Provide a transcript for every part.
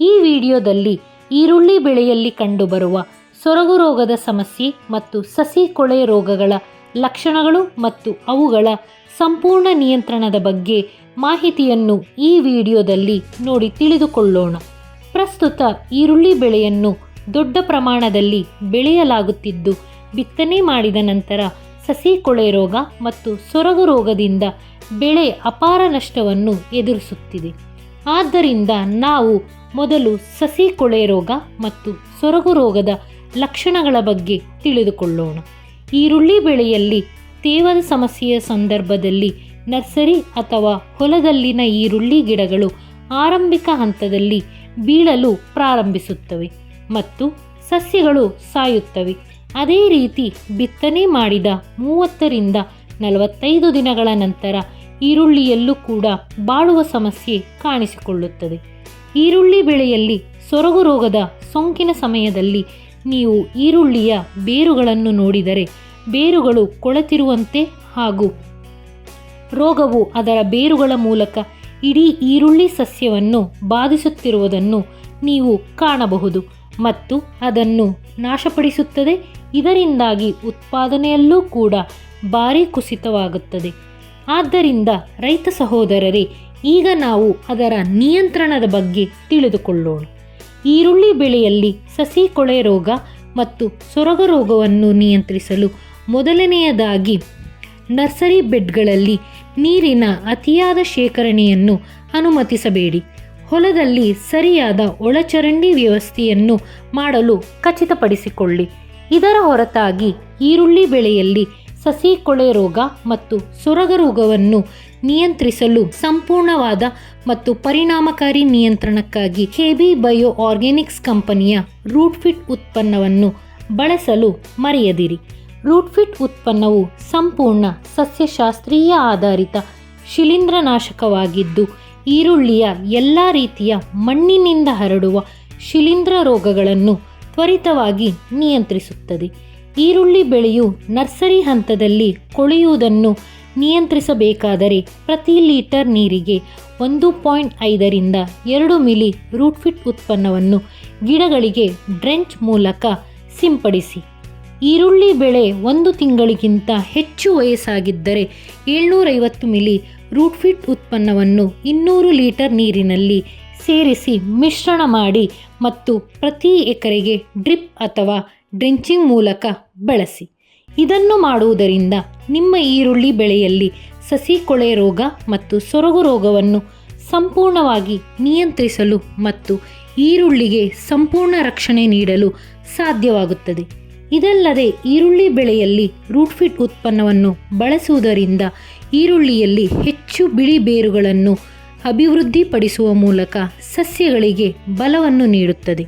ಈ ವಿಡಿಯೋದಲ್ಲಿ ಈರುಳ್ಳಿ ಬೆಳೆಯಲ್ಲಿ ಕಂಡುಬರುವ ಸೊರಗು ರೋಗದ ಸಮಸ್ಯೆ ಮತ್ತು ಸಸಿ ಕೊಳೆ ರೋಗಗಳ ಲಕ್ಷಣಗಳು ಮತ್ತು ಅವುಗಳ ಸಂಪೂರ್ಣ ನಿಯಂತ್ರಣದ ಬಗ್ಗೆ ಮಾಹಿತಿಯನ್ನು ಈ ವಿಡಿಯೋದಲ್ಲಿ ನೋಡಿ ತಿಳಿದುಕೊಳ್ಳೋಣ. ಪ್ರಸ್ತುತ ಈರುಳ್ಳಿ ಬೆಳೆಯನ್ನು ದೊಡ್ಡ ಪ್ರಮಾಣದಲ್ಲಿ ಬೆಳೆಯಲಾಗುತ್ತಿದ್ದು, ಬಿತ್ತನೆ ಮಾಡಿದ ನಂತರ ಸಸಿ ಕೊಳೆ ರೋಗ ಮತ್ತು ಸೊರಗು ರೋಗದಿಂದ ಬೆಳೆ ಅಪಾರ ನಷ್ಟವನ್ನು ಎದುರಿಸುತ್ತಿದೆ. ಆದ್ದರಿಂದ ನಾವು ಮೊದಲು ಸಸಿ ಕೊಳೆ ರೋಗ ಮತ್ತು ಸೊರಗು ರೋಗದ ಲಕ್ಷಣಗಳ ಬಗ್ಗೆ ತಿಳಿದುಕೊಳ್ಳೋಣ. ಈರುಳ್ಳಿ ಬೆಳೆಯಲ್ಲಿ ತೇವದ ಸಮಸ್ಯೆಯ ಸಂದರ್ಭದಲ್ಲಿ ನರ್ಸರಿ ಅಥವಾ ಹೊಲದಲ್ಲಿನ ಈರುಳ್ಳಿ ಗಿಡಗಳು ಆರಂಭಿಕ ಹಂತದಲ್ಲಿ ಬೀಳಲು ಪ್ರಾರಂಭಿಸುತ್ತವೆ ಮತ್ತು ಸಸ್ಯಗಳು ಸಾಯುತ್ತವೆ. ಅದೇ ರೀತಿ ಬಿತ್ತನೆ ಮಾಡಿದ ಮೂವತ್ತರಿಂದ ನಲವತ್ತೈದು ದಿನಗಳ ನಂತರ ಈರುಳ್ಳಿಯಲ್ಲೂ ಕೂಡ ಬಾಳುವ ಸಮಸ್ಯೆ ಕಾಣಿಸಿಕೊಳ್ಳುತ್ತದೆ. ಈರುಳ್ಳಿ ಬೆಳೆಯಲ್ಲಿ ಸೊರಗು ರೋಗದ ಸೋಂಕಿನ ಸಮಯದಲ್ಲಿ ನೀವು ಈರುಳ್ಳಿಯ ಬೇರುಗಳನ್ನು ನೋಡಿದರೆ ಬೇರುಗಳು ಕೊಳೆತಿರುವಂತೆ ಹಾಗೂ ರೋಗವು ಅದರ ಬೇರುಗಳ ಮೂಲಕ ಇಡೀ ಈರುಳ್ಳಿ ಸಸ್ಯವನ್ನು ಬಾಧಿಸುತ್ತಿರುವುದನ್ನು ನೀವು ಕಾಣಬಹುದು ಮತ್ತು ಅದನ್ನು ನಾಶಪಡಿಸುತ್ತದೆ. ಇದರಿಂದಾಗಿ ಉತ್ಪಾದನೆಯಲ್ಲೂ ಕೂಡ ಭಾರಿ ಕುಸಿತವಾಗುತ್ತದೆ. ಆದ್ದರಿಂದ ರೈತ ಸಹೋದರರೇ, ಈಗ ನಾವು ಅದರ ನಿಯಂತ್ರಣದ ಬಗ್ಗೆ ತಿಳಿದುಕೊಳ್ಳೋಣ. ಈರುಳ್ಳಿ ಬೆಳೆಯಲ್ಲಿ ಸಸಿ ಕೊಳೆ ರೋಗ ಮತ್ತು ಸೊರಗ ರೋಗವನ್ನು ನಿಯಂತ್ರಿಸಲು ಮೊದಲನೆಯದಾಗಿ ನರ್ಸರಿ ಬೆಡ್ಗಳಲ್ಲಿ ನೀರಿನ ಅತಿಯಾದ ಶೇಖರಣೆಯನ್ನು ಅನುಮತಿಸಬೇಡಿ. ಹೊಲದಲ್ಲಿ ಸರಿಯಾದ ಒಳಚರಂಡಿ ವ್ಯವಸ್ಥೆಯನ್ನು ಮಾಡಲು ಖಚಿತಪಡಿಸಿಕೊಳ್ಳಿ. ಇದರ ಹೊರತಾಗಿ ಈರುಳ್ಳಿ ಬೆಳೆಯಲ್ಲಿ ಸಸಿ ಕೊಳೆ ರೋಗ ಮತ್ತು ಸೊರಗ ರೋಗವನ್ನು ನಿಯಂತ್ರಿಸಲು ಸಂಪೂರ್ಣವಾದ ಮತ್ತು ಪರಿಣಾಮಕಾರಿ ನಿಯಂತ್ರಣಕ್ಕಾಗಿ ಕೆಬಿ ಬಯೋ ಆರ್ಗ್ಯಾನಿಕ್ಸ್ ಕಂಪನಿಯ ರೂಟ್ಫಿಟ್ ಉತ್ಪನ್ನವನ್ನು ಬಳಸಲು ಮರೆಯದಿರಿ. ರೂಟ್ಫಿಟ್ ಉತ್ಪನ್ನವು ಸಂಪೂರ್ಣ ಸಸ್ಯಶಾಸ್ತ್ರೀಯ ಆಧಾರಿತ ಶಿಲೀಂಧ್ರನಾಶಕವಾಗಿದ್ದು, ಈರುಳ್ಳಿಯ ಎಲ್ಲ ರೀತಿಯ ಮಣ್ಣಿನಿಂದ ಹರಡುವ ಶಿಲೀಂಧ್ರ ರೋಗಗಳನ್ನು ತ್ವರಿತವಾಗಿ ನಿಯಂತ್ರಿಸುತ್ತದೆ. ಈರುಳ್ಳಿ ಬೆಳೆಯು ನರ್ಸರಿ ಹಂತದಲ್ಲಿ ಕೊಳೆಯುವುದನ್ನು ನಿಯಂತ್ರಿಸಬೇಕಾದರೆ ಪ್ರತಿ ಲೀಟರ್ ನೀರಿಗೆ ಒಂದು ಪಾಯಿಂಟ್ ಐದರಿಂದ ಎರಡು ಮಿಲಿ ರೂಟ್ಫಿಟ್ ಉತ್ಪನ್ನವನ್ನು ಗಿಡಗಳಿಗೆ ಡ್ರೆಂಚ್ ಮೂಲಕ ಸಿಂಪಡಿಸಿ. ಈರುಳ್ಳಿ ಬೆಳೆ ಒಂದು ತಿಂಗಳಿಗಿಂತ ಹೆಚ್ಚು ವಯಸ್ಸಾಗಿದ್ದರೆ ಏಳ್ನೂರೈವತ್ತು ಮಿಲಿ ರೂಟ್ಫಿಟ್ ಉತ್ಪನ್ನವನ್ನು ಇನ್ನೂರು ಲೀಟರ್ ನೀರಿನಲ್ಲಿ ಸೇರಿಸಿ ಮಿಶ್ರಣ ಮಾಡಿ ಮತ್ತು ಪ್ರತಿ ಎಕರೆಗೆ ಡ್ರಿಪ್ ಅಥವಾ ಡ್ರಿಂಚಿಂಗ್ ಮೂಲಕ ಬಳಸಿ. ಇದನ್ನು ಮಾಡುವುದರಿಂದ ನಿಮ್ಮ ಈರುಳ್ಳಿ ಬೆಳೆಯಲ್ಲಿ ಸಸಿ ಕೊಳೆ ರೋಗ ಮತ್ತು ಸೊರಗು ರೋಗವನ್ನು ಸಂಪೂರ್ಣವಾಗಿ ನಿಯಂತ್ರಿಸಲು ಮತ್ತು ಈರುಳ್ಳಿಗೆ ಸಂಪೂರ್ಣ ರಕ್ಷಣೆ ನೀಡಲು ಸಾಧ್ಯವಾಗುತ್ತದೆ. ಇದಲ್ಲದೆ ಈರುಳ್ಳಿ ಬೆಳೆಯಲ್ಲಿ ರೂಟ್ಫಿಟ್ ಉತ್ಪನ್ನವನ್ನು ಬಳಸುವುದರಿಂದ ಈರುಳ್ಳಿಯಲ್ಲಿ ಹೆಚ್ಚು ಬಿಳಿ ಬೇರುಗಳನ್ನು ಅಭಿವೃದ್ಧಿಪಡಿಸುವ ಮೂಲಕ ಸಸ್ಯಗಳಿಗೆ ಬಲವನ್ನು ನೀಡುತ್ತದೆ.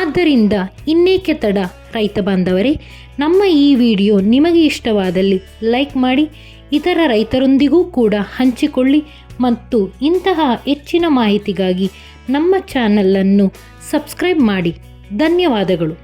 ಆದ್ದರಿಂದ ಇನ್ನೇಕೆ ತಡ? ರೈತ ಬಾಂಧವರೇ, ನಮ್ಮ ಈ ವಿಡಿಯೋ ನಿಮಗೆ ಇಷ್ಟವಾದಲ್ಲಿ ಲೈಕ್ ಮಾಡಿ, ಇತರ ರೈತರೊಂದಿಗೂ ಕೂಡ ಹಂಚಿಕೊಳ್ಳಿ ಮತ್ತು ಇಂತಹ ಹೆಚ್ಚಿನ ಮಾಹಿತಿಗಾಗಿ ನಮ್ಮ ಚಾನಲನ್ನು ಸಬ್ಸ್ಕ್ರೈಬ್ ಮಾಡಿ. ಧನ್ಯವಾದಗಳು.